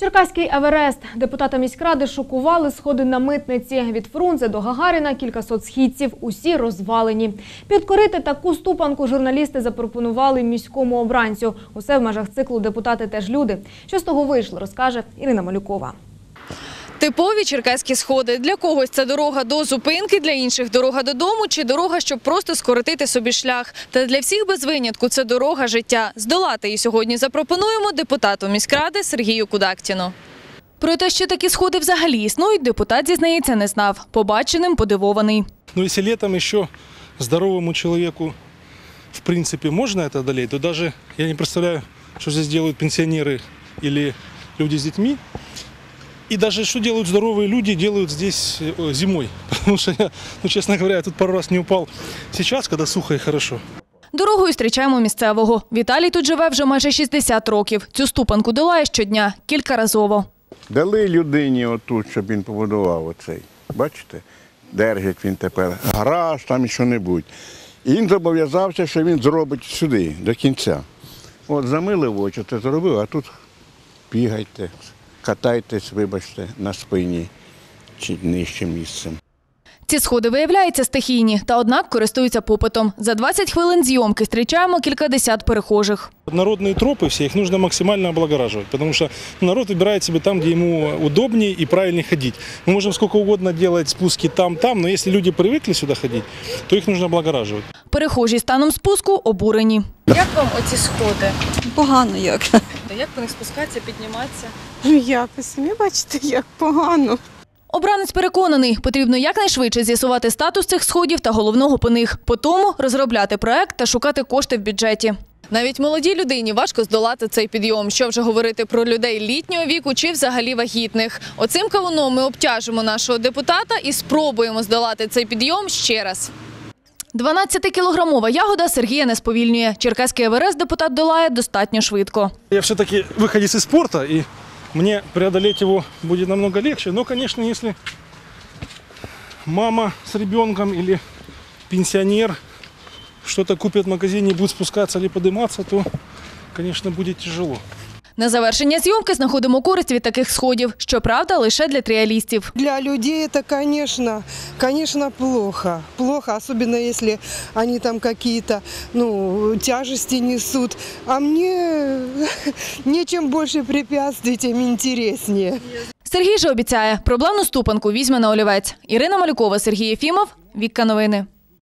Черкаський Еверест. Депутата міськради шокували сходи на митниці. Від Фрунзе до Гагаріна кілька соцсхідців. Усі розвалені. Підкорити таку ступанку журналісти запропонували міському обранцю. Усе в межах циклу депутати теж люди. Що з того вийшло, розкаже Ірина Малюкова. Типові черкаські сходи. Для когось це дорога до зупинки, для інших дорога додому чи дорога, щоб просто скоротити собі шлях. Та для всіх без винятку це дорога життя. Здолати її сьогодні запропонуємо депутату міськради Сергію Кудактіну. Про те, що такі сходи взагалі існують, депутат зізнається не знав. Побаченим подивований. Но если летом еще здоровому человеку, в принципе, можно это одолеть, то даже я не представляю, что здесь делают пенсионеры или люди с детьми. И даже что делают здоровые люди, делают здесь э, зимой. Потому что я, ну, честно говоря, я тут пару раз не упал. Сейчас, когда сухо и хорошо. Дорогою зустрічаємо місцевого. Віталій тут живе вже майже 60 років. Цю ступанку долає щодня, кількаразово. Дали людині отут, щоб він побудував оцей. Бачите? Держить він тепер гараж там і що-небудь. І він зобов'язався, що він зробить сюди, до кінця. От замилив очі, це зробив, а тут бігайте, катайтесь, вибачте, на спині чи нижчим місцем. Ці сходи виявляються стихійні, та однак користуються попитом. За 20 хвилин зйомки зустрічаємо кількадесят перехожих. Народные тропы все, их нужно максимально облагораживать, потому что ну, народ выбирает себе там, где ему удобнее и правильнее ходить. Мы можем сколько угодно делать спуски там-там, но если люди привыкли сюда ходить, то их нужно облагораживать. Перехожі станом спуску обурені. Як вам оці сходи? Погано як. Як по них спускатися, підніматися? Ну як ви самі бачите, як погано. Обранець переконаний, потрібно якнайшвидше з'ясувати статус цих сходів та головного по них. По тому розробляти проект та шукати кошти в бюджеті. Навіть молодій людині важко здолати цей підйом. Що вже говорити про людей літнього віку чи взагалі вагітних. Оцим кавуном ми обтяжимо нашого депутата і спробуємо здолати цей підйом ще раз. 12-кілограмова ягода Сергія не сповільнює. Черкаський Еверест депутат долає достатньо швидко. Я все-таки выходец из спорта, и мне преодолеть его будет намного легче. Но, конечно, если мама с ребенком или пенсионер что-то купит в магазине и будет спускаться или подниматься, то, конечно, будет тяжело. На завершення зйомки знаходимо користь від таких сходів. Щоправда, лише для тріалістів. Для людей конечно, конечно, плохо. Плохо, особенно если они там какие-то, ну, тяжести несут. А мне нечем больше препятствий, тем интереснее. Сергій же обіцяє, проблемну ступанку візьме на олівець. Ірина Малюкова, Сергій Єфімов, Вікка Новини.